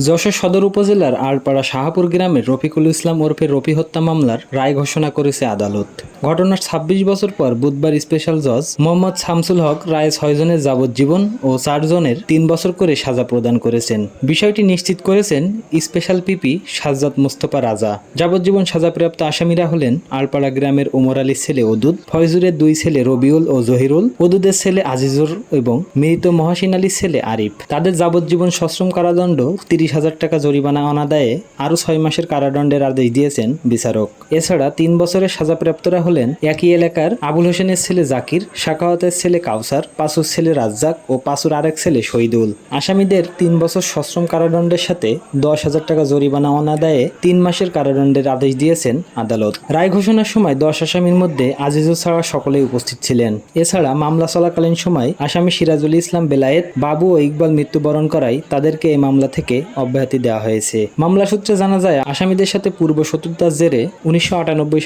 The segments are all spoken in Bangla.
যশোর সদর উপজেলার আরপাড়া শাহাপুর গ্রামের রফিকুল ইসলাম ওরফে রফি হত্যা মামলার রায় ঘোষণা করেছে আদালত। ঘটনার ছাব্বিশ বছর পর বুধবার স্পেশাল জজ মোহাম্মদ শামসুল হক রায়ে ছয়জনের যাবজ্জীবন ও চারজনের তিন বছর করে সাজা প্রদান করেছেন। বিষয়টি নিশ্চিত করেছেন স্পেশাল পিপি সাজ্জাদ মোস্তফা রাজা। যাবজ্জীবন সাজাপ্রাপ্ত আসামিরা হলেন আলপাড়া গ্রামের ওমর আলীর ছেলে ওদুদ ফয়জুরের দুই ছেলে রবিউল ও জহিরুল ওদুদের ছেলে আজিজুর এবং মৃত মহাসিন আলীর ছেলে আরিফ। তাদের যাবজ্জীবন সশ্রম কারাদণ্ড তিরিশ হাজার টাকা জরিমানা অনাদায়ে আরও ছয় মাসের কারাদণ্ডের আদেশ দিয়েছেন বিচারক। এছাড়া তিন বছরের সাজাপ্রাপ্তরা হলেন একই এলাকার আবুল হোসেনের ছেলে জাকির শাখাওয়াতের ছেলে কাউসার পাসুর ছেলে রাজ্জাক ও পাসুর আরেক ছেলে শহীদুল। আসামিদের তিন বছর সশ্রম কারাদণ্ডের সাথে দশ হাজার টাকা জরিমানা অনাদায়ে তিন মাসের কারাদণ্ডের আদেশ দিয়েছেন আদালত। রায় ঘোষণার সময় দশ আসামির মধ্যে আজিজুল ছাড়া সকলেই উপস্থিত ছিলেন। এছাড়া মামলা চলাকালীন সময় আসামি সিরাজুল ইসলাম বেলায়েত, বাবু ও ইকবাল মৃত্যুবরণ করায় তাদেরকে এই মামলা থেকে অব্যাহতি দেওয়া হয়েছে। মামলা সূত্রে জানা যায়, আসামিদের সাথে পূর্ব শত্রুতার জেরে উনিশশো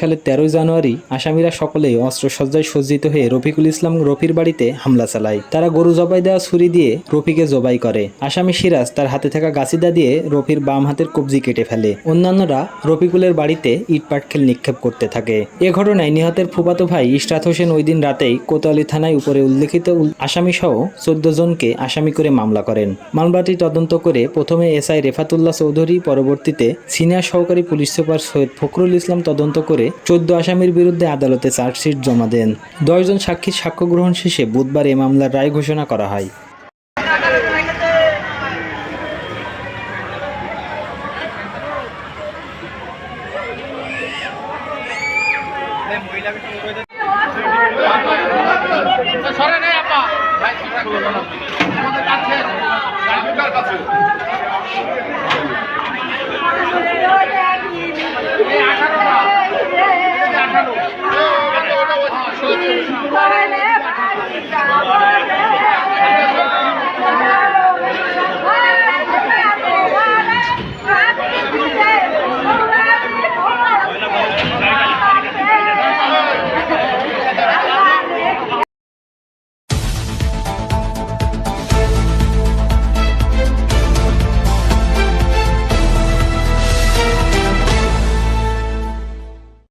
সালের তেরোই জানুয়ারি আসামিরা সকলেই অস্ত্রসজ্জায় সজ্জিত হয়ে রফিকুল ইসলাম রফির বাড়িতে হামলা চালায়। তারা গরু জবাই দেওয়া ছুরি দিয়ে রফিকে জবাই করে। আসামি সিরাজ তার হাতে থাকা গাছিদা দিয়ে রফির বাম হাতের কবজি কেটে ফেলে। অন্যান্যরা রফিকুলের বাড়িতে ইট পাটকেল নিক্ষেপ করতে থাকে। এ ঘটনায় নিহতের ফুফাতো ভাই ইশরাত হোসেন ওই দিন রাতেই কোতোয়ালি থানায় উপরে উল্লেখিত আসামি সহ চোদ্দ জনকে আসামি করে মামলা করেন। মামলাটি তদন্ত করে প্রথমে এসআই রেফাতুল্লাহ চৌধুরী, পরবর্তীতে সিনিয়র সহকারী পুলিশ সুপার সৈয়দ ফখরুল ইসলাম তদন্ত করে চোদ্দ আসামির বিরুদ্ধে আদালতে চার্জশিট জমা দেন। দশজন সাক্ষীর সাক্ষ্য গ্রহণ শেষে বুধবার এ মামলার রায় ঘোষণা করা হয়। সরে আপা। ভাই